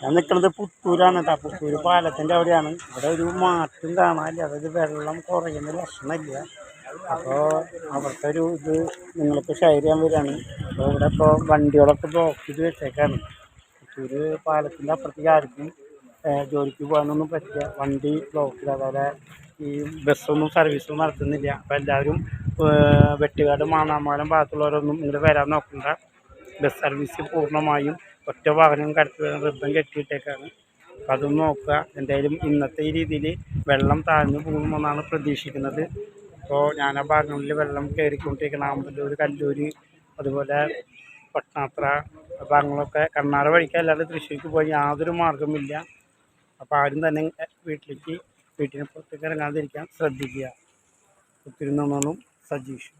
ഞാൻ നിൽക്കുന്നത് പുത്തൂരാണ് കേട്ടോ പുത്തൂര് പാലത്തിന്റെ അവിടെയാണ്. ഇവിടെ ഒരു മാറ്റം കാണാനില്ല. അതായത് വെള്ളം കുറയുന്ന ലക്ഷണമില്ല. അപ്പോൾ അവിടുത്തെ ഒരു ഇത് നിങ്ങൾക്ക് ഷെയർ ചെയ്യാൻ വരികയാണ്. അപ്പോൾ ഇവിടെ ഇപ്പോൾ വണ്ടികളൊക്കെ ബ്ലോക്ക് ചെയ്ത് വെച്ചേക്കാണ്. പുത്തൂര് പാലത്തിന്റെ അപ്പുറത്തേക്ക് ആർക്കും ജോലിക്ക് പോകാനൊന്നും പറ്റില്ല. വണ്ടി ബ്ലോക്ക് ചെയ്ത് അതുപോലെ ഈ ബസ്സൊന്നും സർവീസൊന്നും നടത്തുന്നില്ല. അപ്പോൾ എല്ലാവരും വെട്ടുകാട് മാണാമാലം ഭാഗത്തുള്ളവരൊന്നും ഇങ്ങോട്ട് വരാൻ നോക്കണ്ട. ബസ് സർവീസ് പൂർണമായും ഒറ്റ വാഹനം കടത്തി റിബൺ കെട്ടിയിട്ടേക്കാണ്. അപ്പം നോക്കുക. എന്തായാലും ഇന്നത്തെ ഈ രീതിയിൽ വെള്ളം താഴ്ന്നു പോകുമെന്നാണ് പ്രതീക്ഷിക്കുന്നത്. അപ്പോൾ ഞാൻ ആ ഭാഗങ്ങളിൽ വെള്ളം കയറിക്കൊണ്ടിരിക്കണം ആമ്പല്ലൂർ കല്ലൂർ അതുപോലെ പട്ടണാത്ര ഭാഗങ്ങളൊക്കെ കണ്ണാറ വഴിക്ക് അല്ലാതെ തൃശ്ശൂർക്ക് പോയി യാതൊരു മാർഗമില്ല അപ്പോൾ ആരും തന്നെ വീട്ടിലേക്ക് വീട്ടിന് പുറത്തേക്ക് ഇറങ്ങാതിരിക്കാൻ ശ്രദ്ധിക്കുക. നന്നും സജീഷ്.